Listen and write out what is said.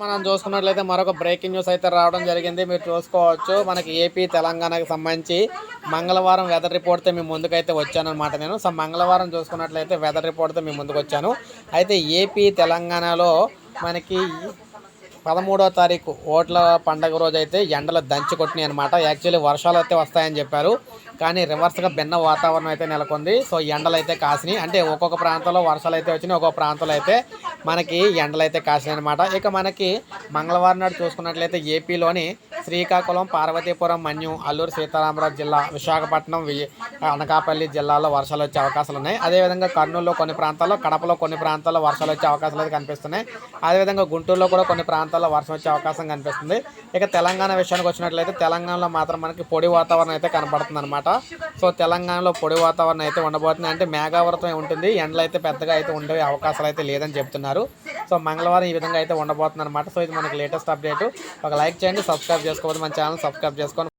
మనం చూసుకున్నట్లయితే మరొక బ్రేకింగ్ న్యూస్ అయితే రావడం జరిగింది. మీరు చూసుకోవచ్చు. మనకి ఏపీ తెలంగాణకు సంబంధించి మంగళవారం వెదర్ రిపోర్ట్తో మీ ముందుకైతే వచ్చాను అనమాట నేను. సో మంగళవారం చూసుకున్నట్లయితే వెదర్ రిపోర్ట్తో మీ ముందుకు వచ్చాను. అయితే ఏపీ తెలంగాణలో మనకి పదమూడో తారీఖు ఓట్ల పండగ రోజు అయితే ఎండలు దంచి కొట్టినాయి అనమాట యాక్చువల్లీ వర్షాలు అయితే వస్తాయని చెప్పారు. కానీ రివర్స్గా భిన్న వాతావరణం అయితే నెలకొంది. సో ఎండలు అయితే కాసినాయి. అంటే ఒక్కొక్క ప్రాంతంలో వర్షాలు అయితే వచ్చినాయి ఒక్కొక్క ప్రాంతంలో అయితే మనకి ఎండలు అయితే కాసినాయి అనమాట ఇక మనకి మంగళవారం నాడు చూసుకున్నట్లయితే ఏపీలోని శ్రీకాకుళం పార్వతీపురం మన్యం అల్లూరు సీతారామరాజు జిల్లా విశాఖపట్నం వి- అనకాపల్లి జిల్లాలో వర్షాలు వచ్చే అవకాశాలు ఉన్నాయి. అదేవిధంగా కర్నూలులో కొన్ని ప్రాంతాల్లో కడపలో కొన్ని ప్రాంతాల్లో వర్షాలు వచ్చే అవకాశాలు అయితే కనిపిస్తున్నాయి. అదేవిధంగా గుంటూరులో కూడా కొన్ని ప్రాంతాల్లో వర్షం వచ్చే అవకాశం కనిపిస్తుంది. ఇక తెలంగాణ విషయానికి వచ్చినట్లయితే తెలంగాణలో మాత్రం మనకి పొడి వాతావరణం అయితే కనబడుతుంది అనమాట సో తెలంగాణలో పొడి వాతావరణం అయితే ఉండబోతుంది. అంటే మేఘావృతం ఉంటుంది. ఎండలు అయితే పెద్దగా అయితే ఉండే అవకాశాలు అయితే లేదని చెప్తున్నారు. సో మంగళవారం ఈ విధంగా అయితే ఉండబోతుంది అనమాట సో ఇది మనకి లేటెస్ట్ అప్డేట్. ఒక లైక్ చేయండి సబ్స్క్రైబ్ చేసుకోవద్దు. మన ఛానల్ సబ్స్క్రైబ్ చేసుకోండి.